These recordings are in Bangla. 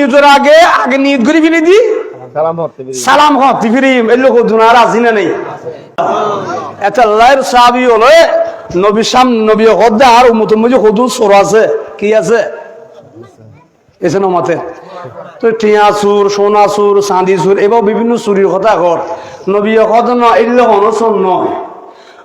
নিয়তের আগে আগে নিয়ত করে ফিরে দি। সালাম হতে সালাম এই লোক দুনার আজি না নেই। এটা আল্লাহর সাহাবি হলো নবী সাম নবী হদ্দে আর উম্মতের মধ্যে হদু সর আছে। কি আছে? এসে নমাতে তো টিয়া সুর সোনা সুর চাঁদি সুর এবার বিভিন্ন চুরির কথা কর। নবী হদ ন এগুলো অনশন নয়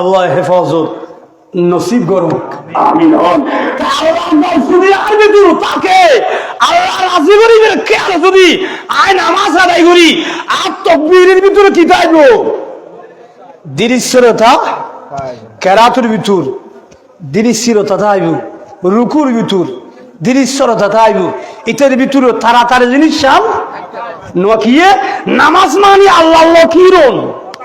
আল্লাহ হেফাজত নসিব করুক। আমিন হন আল্লাহ যদি আর বেদুর তাকে আল্লাহ রাজি করি কে আর যদি আয় নামাজ আদায় করি আর তকবীরের ভিতরে কি থাকব দৃশ্যরতা কেরাতুর ভিতর দৃশ্যরতা থাকব রুকুর ভিতর দৃশ্যরতা থাকব ইত্যাদি ভিতর তাড়াতাড়ি জিনিস সাম নামাজ মানি আল্লাহ আল্লাহ কিরণ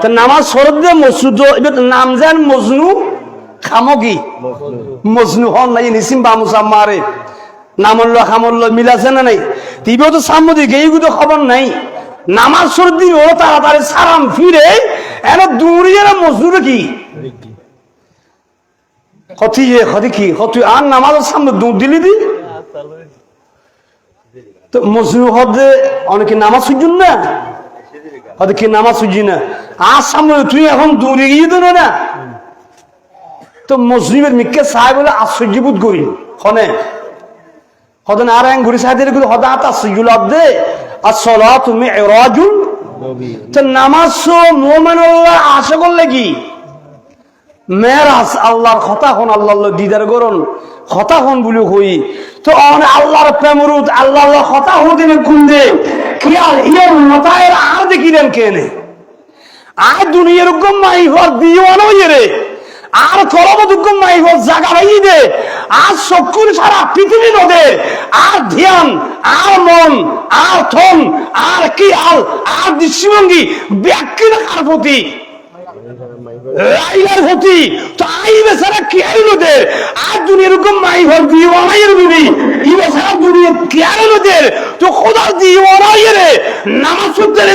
তা নামাজ সরদ দিয়ে মসুদ নাম যেন মজনু খামকি মজনু হন নাই নিসিম বামুসা মারে নামল্ল খামল্ল মিলাছে না নাই? তিবেও তো সামুদি গেই তো খবর নাই। নামাজ সরদ ও তাড়াতাড়ি সারাম ফিরে, এনে দৌড়িয়ে না মজনুরে কি? কতি যে কতি কি? কতি আর নামাজের সামনে দৌড় দিলি দি? তো মজনু হদে অনেকে নামাজ সুজন না? হয়তো কি নামাজ সুজি না? আর সামনে তুই এখন দৌড়ে গিয়ে তো না তো মজনুবের মিকে চাই বলে আশ্চর্যবোধ করি। হনে? হদে না আর এক ঘুরি সাইডে গুলো আত আশ্চর্য লাভ দে। আর সলা তুমি এরাজুল তো নামাজ মোমেন আশা করলে কি? মেরাজ আল্লাহর কথা হন আল্লাহ দিদার করুন কথা হন বলে হই। তো অন আল্লাহর প্রেমরুত আল্লাহ কথা হদিনে কুন্দে কি আর ইয়ার মতায়ের আর দেখিলেন কেনে আর দুনিয়ার উগ্গম মাই হর দিওয়ানো ইয়ে আর উগ্গম মাই হর জাগা ভাই দে। আর চকুর সারা পৃথিবী নদে। আর ধ্যান, আর মন, আর থন আর কি আল আর দৃষ্টিভঙ্গি প্রতি? রাইলার হতি তো আই বেচারা কি আইলো দে আর দুনিয়ার মাই ঘর দিয়ে অনাইয়ের বিবি। ই বেচারা দুনিয়া কি আইলো দে তো খোদা দিয়ে অনাইয়ের নামাজ পড়তে রে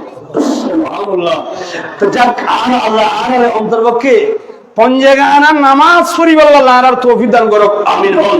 তো যাক আর আল্লাহ আর নামাজ শরীফ আল্লাহ আর তৌফিক দান করক। হন।